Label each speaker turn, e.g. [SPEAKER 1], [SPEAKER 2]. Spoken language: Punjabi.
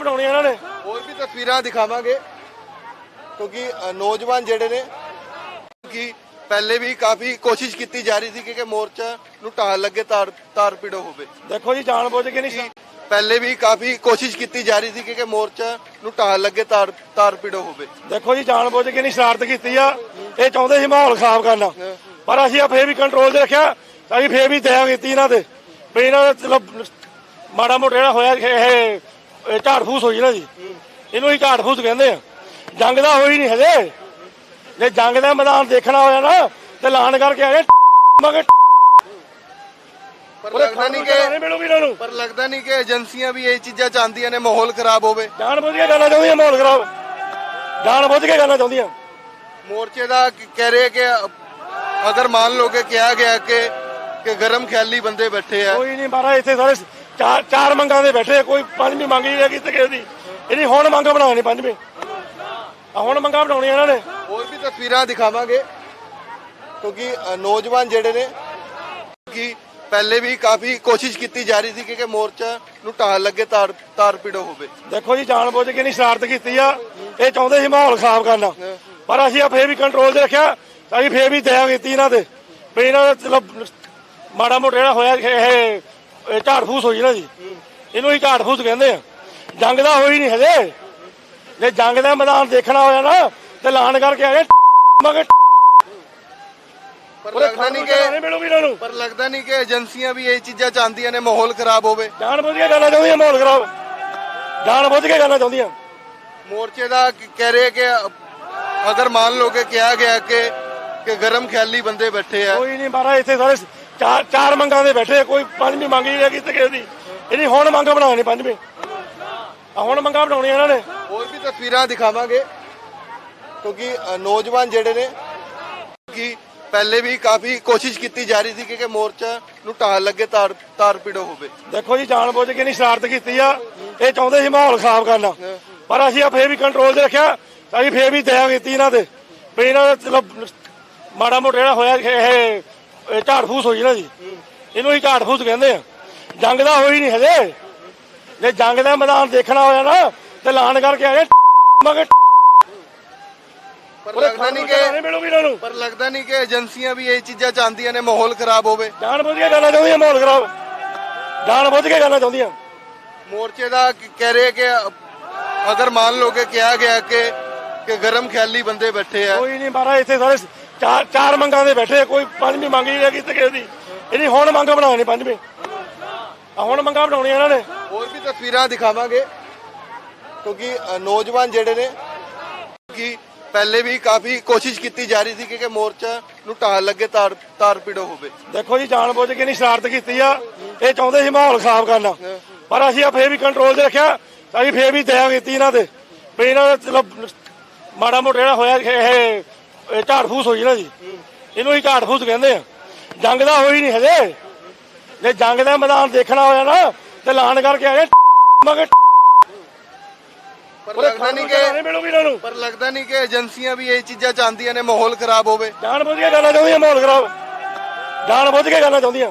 [SPEAKER 1] ਬਣਾਉਣੀ ਇਹਨਾਂ ਨੇ।
[SPEAKER 2] ਹੋਰ ਵੀ ਤਸਵੀਰਾਂ ਦਿਖਾਵਾਂਗੇ ਕਿਉਂਕਿ ਅ, ਨੌਜਵਾਨ ਜਿਹੜੇ ਨੇ ਕਿ ਪਹਿਲੇ ਵੀ ਕਾਫੀ ਕੋਸ਼ਿਸ਼ ਕੀਤੀ ਜਾ ਰਹੀ ਸੀ ਕਿ ਕਿ ਮੋਰਚਾ ਨੂੰ ਢਾਲ ਲੱਗੇ ਤਾਰ ਤਾਰ ਪੀੜੋ ਹੋਵੇ।
[SPEAKER 1] ਦੇਖੋ ਜੀ ਜਾਣ ਬੁੱਝ ਕੇ ਨਹੀਂ
[SPEAKER 2] ਪਹਿਲੇ ਵੀ ਕਾਫੀ ਕੋਸ਼ਿਸ਼ ਕੀਤੀ ਜਾ ਰਹੀ ਸੀ ਕਿ ਕਿ ਮੋਰਚਾ ਨੂੰ ਢਾਲ ਲੱਗੇ ਤਾਰ ਤਾਰ ਪੀੜੋ ਹੋਵੇ।
[SPEAKER 1] ਦੇਖੋ ਜੀ ਜਾਣ ਬੁੱਝ ਕੇ ਨਹੀਂ ਸ਼ਰਾਰਤ ਕੀਤੀ ਆ। ਇਹ ਚਾਹੁੰਦੇ ਸੀ ਮਾਹੌਲ ਖਰਾਬ ਕਰਨਾ। ਪਰ ਅਸੀਂ ਆ ਫੇਰ ਵੀ ਕੰਟਰੋਲ 'ਚ ਰੱਖਿਆ। ਅਸੀਂ ਫੇਰ ਵੀ ਦਇਆ ਕੀਤੀ ਇਹਨਾਂ ਤੇ। ਵੀ ਇਹਨਾਂ ਦਾ ਚਲੋ ਮਾੜਾ ਮੋਟਾ ਜਿਹੜਾ ਹੋਇਆ ਇਹ ਇਹ ਝਾੜ ਫੂਸ ਹੋਈ ਨਾ ਜੀ। ਇਹਨੂੰ ਹੀ ਝਾੜ ਫੂਸ ਕਹਿੰਦੇ ਆ। ਜੰਗ ਦਾ ਹੋਈ ਨਹੀਂ ਹਜੇ। ਜੇ ਜੰਗ ਦਾ ਮੈਦਾਨ ਦੇਖਣਾ ਹੋਇਆ ਨਾ ਤੇ ਐਲਾਨ ਕਰਕੇ ਆਏ। ਮਗਰ
[SPEAKER 2] ਪਰ ਲੱਗਦਾ ਨਹੀਂ ਕਿ ਪਰ ਲੱਗਦਾ ਨਹੀਂ ਕਿ ਏਜੰਸੀਆਂ ਵੀ ਇਹ ਚੀਜ਼ਾਂ ਚਾਹੁੰਦੀਆਂ ਨੇ ਮਾਹੌਲ ਖਰਾਬ ਹੋਵੇ।
[SPEAKER 1] ਜਾਣ ਬੁੱਝ ਕੇ ਕਰਨਾ ਚਾਹੁੰਦੀਆਂ ਮਾਹੌਲ ਖਰਾਬ। ਜਾਣ ਬੁੱਝ ਕੇ ਕਰਨਾ ਚਾਹੁੰਦੀਆਂ।
[SPEAKER 2] ਮੋਰਚੇ ਦਾ ਕਹਿ ਰਹੇ ਕਿ ਅਗਰ ਮੰਨ ਲਓ ਕਿ ਕਿਹਾ ਗਿਆ ਕਿ ਕਿ ਗਰਮ ਖਿਆਲੀ ਬੰਦੇ ਬੈਠੇ ਆ।
[SPEAKER 1] ਕੋਈ ਨਹੀਂ ਮਾਰਾ ਇੱਥੇ ਸਾਰੇ ਚਾਰ ਚਾਰ ਮੰਗਾਂ ਦੇ ਬੈਠੇ ਕੋਈ ਪੰਜਵੀਂ ਮੰਗ ਨਹੀਂ ਹੈਗੀ ਤੇ ਕਿਸੇ ਦੀ। ਇਹਦੀ ਹੁਣ ਮੰਗ ਬਣਾਉਣੀ ਪੰਜਵੀਂ। ਆ ਹੁਣ ਮੰਗਾਂ ਬਣਾਉਣੀਆਂ ਇਹਨਾਂ ਨੇ।
[SPEAKER 2] ਹੋਰ ਵੀ ਤਸਵੀਰਾਂ ਦਿਖਾਵਾਂਗੇ ਕਿਉਂਕਿ ਅ, ਨੌਜਵਾਨ ਜਿਹੜੇ ਨੇ ਕਿ ਪਹਿਲੇ ਵੀ ਕਾਫੀ ਕੋਸ਼ਿਸ਼ ਕੀਤੀ ਜਾ ਰਹੀ ਸੀ ਕਿ ਕਿ ਮੋਰਚਾ ਨੂੰ ਢਾਲ ਲੱਗੇ ਤਾਰ ਤਾਰ ਪੀੜੋ ਹੋਵੇ।
[SPEAKER 1] ਦੇਖੋ ਜੀ ਜਾਣ ਬੁੱਝ ਕੇ ਨਹੀਂ ਸ਼ਰਾਰਤ ਕੀਤੀ ਆ। ਇਹ ਚਾਹੁੰਦੇ ਸੀ ਮਾਹੌਲ ਖਰਾਬ ਕਰਨਾ। ਪਰ ਅਸੀਂ ਆ ਫੇਰ ਵੀ ਕੰਟਰੋਲ 'ਚ ਰੱਖਿਆ। ਤਾਂ ਅਸੀਂ ਫੇਰ ਵੀ ਦਇਆ ਕੀਤੀ ਇਹਨਾਂ ਤੇ। ਵੀ ਇਹਨਾਂ ਦਾ ਚਲੋ ਮਾੜਾ ਮੋਟਾ ਜਿਹੜਾ ਹੋਇਆ ਇਹ ਇਹ ਝਾੜ ਫੂਸ ਹੋਈ ਨਾ ਜੀ। ਇਹਨੂੰ ਹੀ ਝਾੜ ਫੂਸ ਕਹਿੰਦੇ ਆ। ਜੰਗ ਦਾ ਹੋਈ ਨਹੀਂ ਹਜੇ। ਜੇ ਜੰਗ ਦਾ ਮੈਦਾਨ ਦੇਖਣਾ ਹੋਇਆ ਨਾ ਤੇ ਐਲਾਨ ਕਰਕੇ ਆਏ। ਮਗਰ
[SPEAKER 2] ਪਰ ਲੱਗਦਾ ਨਹੀਂ ਕਿ
[SPEAKER 1] ਨਹੀਂ ਮਿਲੂਗੀ ਇਹਨਾਂ ਨੂੰ
[SPEAKER 2] ਪਰ ਲੱਗਦਾ ਨਹੀਂ ਕਿ ਏਜੰਸੀਆਂ ਵੀ ਇਹ ਚੀਜ਼ਾਂ ਚਾਹੁੰਦੀਆਂ ਨੇ ਮਾਹੌਲ ਖਰਾਬ ਹੋਵੇ।
[SPEAKER 1] ਜਾਣ ਬੁੱਝ ਕੇ ਕਰਨਾ ਚਾਹੁੰਦੀਆਂ ਮਾਹੌਲ ਖਰਾਬ। ਜਾਣ ਬੁੱਝ ਕੇ ਕਰਨਾ ਚਾਹੁੰਦੀਆਂ।
[SPEAKER 2] ਮੋਰਚੇ ਦਾ ਕਹਿ ਰਹੇ ਕਿ ਅਗਰ ਮੰਨ ਲਓ ਕਿ ਕਿਹਾ ਗਿਆ ਕਿ ਕਿ ਗਰਮ ਖਿਆਲੀ ਬੰਦੇ ਬੈਠੇ ਆ।
[SPEAKER 1] ਕੋਈ ਨਹੀਂ ਮਾਰਾ ਇੱਥੇ ਸਾਰੇ ਚਾਰ ਚਾਰ ਮੰਗਾਂ ਦੇ ਬੈਠੇ ਕੋਈ ਪੰਜਵੀਂ ਮੰਗ ਨਹੀਂ ਹੈਗੀ ਤੇ ਕਿਸੇ ਦੀ। ਇਹਦੀ ਹੁਣ ਮੰਗ ਬਣਾਉਣੀ ਪੰਜਵੀਂ। ਆ ਹੁਣ ਮੰਗਾਂ ਬਣਾਉਣੀਆਂ ਇਹਨਾਂ ਨੇ।
[SPEAKER 2] ਹੋਰ ਵੀ ਤਸਵੀਰਾਂ ਦਿਖਾਵਾਂਗੇ ਕਿਉਂਕਿ ਅ, ਨੌਜਵਾਨ ਜਿਹੜੇ ਨੇ ਕਿ ਪਹਿਲੇ ਵੀ ਕਾਫੀ ਕੋਸ਼ਿਸ਼ ਕੀਤੀ ਜਾ ਰਹੀ ਸੀ ਕਿ ਕਿ ਮੋਰਚਾ ਨੂੰ ਢਾਲ ਲੱਗੇ ਤਾਰ ਤਾਰ ਪੀੜੋ ਹੋਵੇ।
[SPEAKER 1] ਦੇਖੋ ਜੀ ਜਾਣ ਬੁੱਝ ਕੇ ਨਹੀਂ ਸ਼ਰਾਰਤ ਕੀਤੀ ਆ। ਇਹ ਚਾਹੁੰਦੇ ਸੀ ਮਾਹੌਲ ਖਰਾਬ ਕਰਨਾ। ਪਰ ਅਸੀਂ ਆ ਫੇਰ ਵੀ ਕੰਟਰੋਲ 'ਚ ਰੱਖਿਆ। ਅਸੀਂ ਫੇਰ ਵੀ ਦਇਆ ਕੀਤੀ ਇਹਨਾਂ ਤੇ। ਵੀ ਇਹਨਾਂ ਦਾ ਚਲੋ ਮਾੜਾ ਮੋਟਾ ਜਿਹੜਾ ਹੋਇਆ ਇਹ ਇਹ ਝਾੜ ਫੂਸ ਹੋਈ ਨਾ ਜੀ। ਇਹਨੂੰ ਹੀ ਝਾੜ ਫੂਸ ਕਹਿੰਦੇ ਆ। ਜੰਗ ਦਾ ਹੋਈ ਨਹੀਂ ਹਜੇ। ਜੇ ਜੰਗ ਦਾ ਮੈਦਾਨ ਦੇਖਣਾ ਹੋਇਆ ਨਾ ਤੇ ਐਲਾਨ ਕਰਕੇ ਆਏ ਮਗਰ
[SPEAKER 2] ਪਰ ਲੱਗਦਾ ਨਹੀਂ ਕਿ
[SPEAKER 1] ਮਿਲੂਗੀ ਇਹਨਾਂ ਨੂੰ।
[SPEAKER 2] ਪਰ ਲੱਗਦਾ ਨਹੀਂ ਕਿ ਏਜੰਸੀਆਂ ਵੀ ਇਹ ਚੀਜ਼ਾਂ ਚਾਹੁੰਦੀਆਂ ਨੇ ਮਾਹੌਲ ਖਰਾਬ ਹੋਵੇ।
[SPEAKER 1] ਜਾਣ ਬੁੱਝ ਕੇ ਕਰਨਾ ਚਾਹੁੰਦੀਆਂ ਮਾਹੌਲ ਖਰਾਬ। ਜਾਣ ਬੁੱਝ ਕੇ ਕਰਨਾ ਚਾਹੁੰਦੀਆਂ।
[SPEAKER 2] ਮੋਰਚੇ ਦਾ ਕਹਿ ਰਹੇ ਕਿ ਅਗਰ ਮੰਨ ਲਓ ਕਿ ਕਿਹਾ ਗਿਆ ਕਿ ਕਿ ਗਰਮ ਖਿਆਲੀ ਬੰਦੇ ਬੈਠੇ ਆ।
[SPEAKER 1] ਕੋਈ ਨਹੀਂ ਮਾਰਾ ਇੱਥੇ ਸਾਰੇ ਚਾਰ ਚਾਰ ਮੰਗਾਂ ਦੇ ਬੈਠੇ ਆ, ਕੋਈ ਪੰਜਵੀਂ ਮੰਗ ਨਹੀਂ ਹੈਗੀ ਤੇ ਕਿਸੇ ਦੀ। ਇਹਦੀ ਹੁਣ ਮੰਗ ਬਣਾਉਣੀ ਪੰਜਵੀਂ। ਆ ਹੁਣ ਮੰਗਾਂ ਬਣਾਉਣੀਆਂ ਇਹਨਾਂ ਨੇ।
[SPEAKER 2] ਹੋਰ ਵੀ ਤਸਵੀਰਾਂ ਦਿਖਾਵਾਂਗੇ ਕਿਉਂਕਿ ਨੌਜਵਾਨ ਜਿਹੜੇ ਨੇ ਕਿ ਪਹਿਲੇ ਵੀ ਕਾਫੀ ਕੋਸ਼ਿਸ਼ ਕੀਤੀ ਜਾ ਰਹੀ ਸੀ ਕਿ ਕਿ ਮੋਰਚਾ ਨੂੰ ਢਾਲ ਲੱਗੇ ਤਾਰ ਤਾਰ ਪੀੜੋ ਹੋਵੇ।
[SPEAKER 1] ਦੇਖੋ ਜੀ ਜਾਣ ਬੁੱਝ ਕੇ ਨਹੀਂ ਸ਼ਰਾਰਤ ਕੀਤੀ ਆ। ਇਹ ਚਾਹੁੰਦੇ ਸੀ ਮਾਹੌਲ ਖਰਾਬ ਕਰਨਾ। ਪਰ ਅਸੀਂ ਆ ਫੇਰ ਵੀ ਕੰਟਰੋਲ 'ਚ ਰੱਖਿਆ ਅਸੀਂ ਫੇਰ ਵੀ ਦਇਆ ਕੀਤੀ ਇਹਨਾਂ ਤੇ। ਵੀ ਇਹਨਾਂ ਦਾ ਚਲੋ ਮਾੜਾ ਮੋਟਾ ਜਿਹੜਾ ਹੋਇਆ ਇਹ ਝਾੜ ਫੂਸ ਹੋਈ ਨਾ ਜੀ। ਇਹਨੂੰ ਹੀ ਝਾੜ ਫੂਸ ਕਹਿੰਦੇ ਆ। ਜੰਗ ਦਾ ਹੋਈ ਨਹੀਂ ਹਜੇ। ਜੇ ਜੰਗ ਦਾ ਮੈਦਾਨ ਦੇਖਣਾ ਹੋਇਆ ਨਾ ਤੇ ਐਲਾਨ ਕਰਕੇ ਆਏ ਮਗਰ
[SPEAKER 2] ਪਰ ਲੱਗਦਾ ਨਹੀਂ ਕਿ ਪਰ ਲੱਗਦਾ ਨਹੀਂ ਕਿ ਏਜੰਸੀਆਂ ਵੀ ਇਹ ਚੀਜ਼ਾਂ ਚਾਹੁੰਦੀਆਂ ਨੇ ਮਾਹੌਲ ਖਰਾਬ ਹੋਵੇ।
[SPEAKER 1] ਜਾਣ ਬੁੱਝ ਕੇ ਕਰਨਾ ਚਾਹੁੰਦੀਆਂ ਮਾਹੌਲ ਖਰਾਬ। ਜਾਣ ਬੁੱਝ ਕੇ ਕਰਨਾ ਚਾਹੁੰਦੀਆਂ।